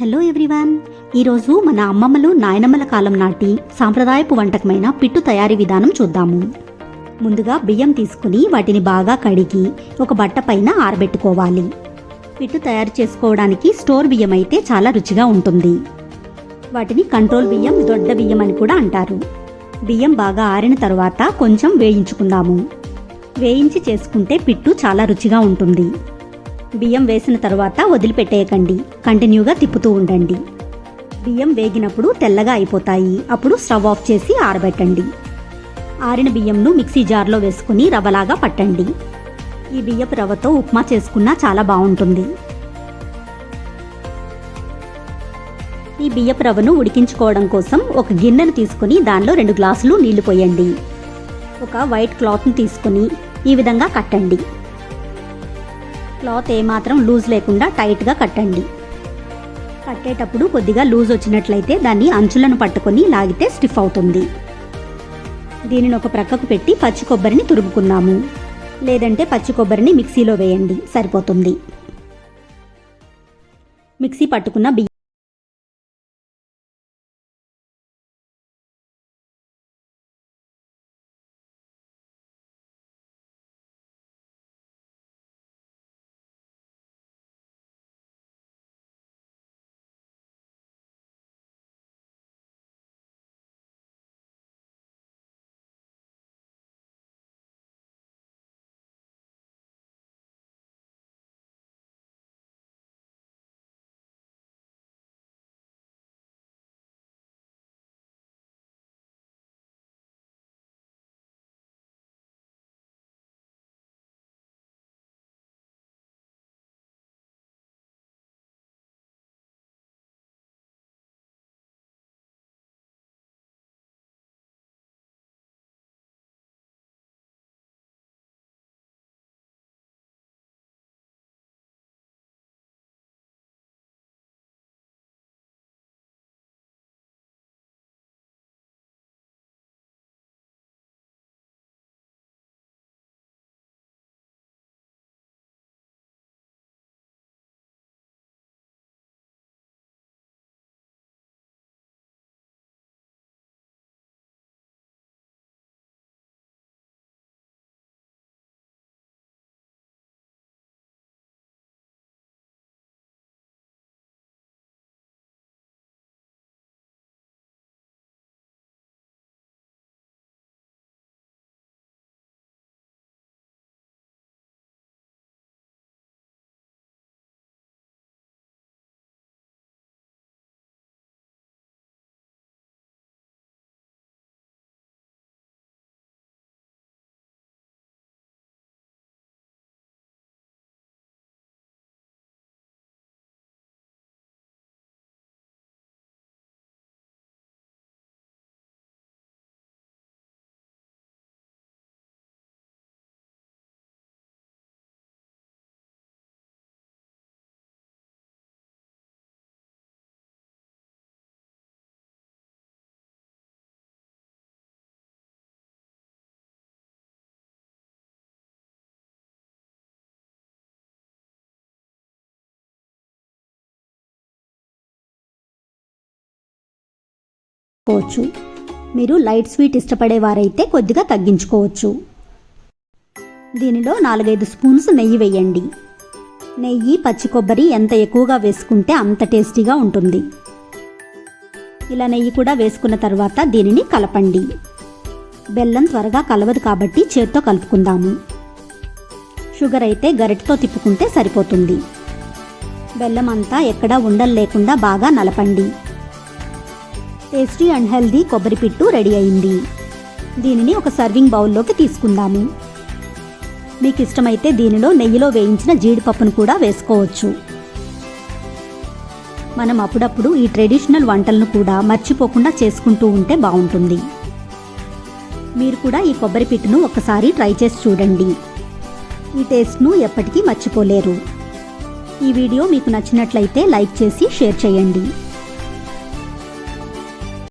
Hello everyone ఈరోజు మన అమ్మమ్మలు నాయనమ్మల కాలం నాటి సాంప్రదాయపు వంటకమైన పిట్టు తయారీ విధానం చూద్దాము. ముందుగా బియ్యం తీసుకుని వాటిని బాగా కడిగి ఒక బట్ట పైన ఆరబెట్టుకోవాలి. పిట్టు తయారు చేసుకోవడానికి స్టోర్ బియ్యం అయితే చాలా రుచిగా ఉంటుంది. వాటిని కంట్రోల్ బియ్యం దొడ్డ బియ్యం అని కూడా అంటారు. బియ్యం బాగా ఆరిన తర్వాత కొంచెం వేయించుకుందాము. వేయించి చేసుకుంటే పిట్టు చాలా రుచిగా ఉంటుంది. బియ్యం వేసిన తర్వాత వదిలిపెట్టేయకండి. కంటిన్యూగా తిప్పుతూ ఉండండి. బియ్యం వేగినప్పుడు తెల్లగా అయిపోతాయి. అప్పుడు స్టవ్ ఆఫ్ చేసి ఆరబెట్టండి. ఆరిన బియ్యంను మిక్సీ జార్లో వేసుకుని రవ్వలాగా పట్టండి. ఈ బియ్యపు రవ్వతో ఉప్మా చేసుకున్నా చాలా బాగుంటుంది. ఈ బియ్యపు రవ్వను ఉడికించుకోవడం కోసం ఒక గిన్నెను తీసుకుని దానిలో రెండు గ్లాసులు నీళ్ళు పోయండి. ఒక వైట్ క్లాత్ని తీసుకుని ఈ విధంగా కట్టండి. క్లాత్ ఏమాత్రం లూజ్ లేకుండా టైట్గా కట్టండి. కట్టేటప్పుడు కొద్దిగా లూజ్ వచ్చినట్లయితే దాన్ని అంచులను పట్టుకొని లాగితే స్టిఫ్ అవుతుంది. దీనిని ఒక ప్రక్కకు పెట్టి పచ్చి కొబ్బరిని తురుముకున్నాము. లేదంటే పచ్చి కొబ్బరిని మిక్సీలో వేయండి. సరిపోతుంది. మిక్సీ పట్టుకున్న బియ్యం చేసుకోవచ్చు మీరు లైట్ స్వీట్ ఇష్టపడేవారైతే కొద్దిగా తగ్గించుకోవచ్చు. దీనిలో నాలుగైదు స్పూన్స్ నెయ్యి వేయండి. నెయ్యి పచ్చి కొబ్బరి ఎంత ఎక్కువగా వేసుకుంటే అంత టేస్టీగా ఉంటుంది. ఇలా నెయ్యి కూడా వేసుకున్న తర్వాత దీనిని కలపండి. బెల్లం త్వరగా కలవదు కాబట్టి చేత్తో కలుపుకుందాము. షుగర్ అయితే గరిటతో తిప్పుకుంటే సరిపోతుంది. బెల్లం అంతా ఎక్కడా ఉండలు లేకుండా బాగా నలపండి. టేస్టీ అండ్ హెల్దీ కొబ్బరి పిట్టు రెడీ అయింది. దీనిని ఒక సర్వింగ్ బౌల్లోకి తీసుకుందాము. మీకు ఇష్టమైతే దీనిలో నెయ్యిలో వేయించిన జీడిపప్పును కూడా వేసుకోవచ్చు. మనం అప్పుడప్పుడు ఈ ట్రెడిషనల్ వంటలను కూడా మర్చిపోకుండా చేసుకుంటూ ఉంటే బాగుంటుంది. మీరు కూడా ఈ కొబ్బరి పిట్టును ఒకసారి ట్రై చేసి చూడండి. ఈ టేస్ట్ను ఎప్పటికీ మర్చిపోలేరు. ఈ వీడియో మీకు నచ్చినట్లయితే లైక్ చేసి షేర్ చేయండి.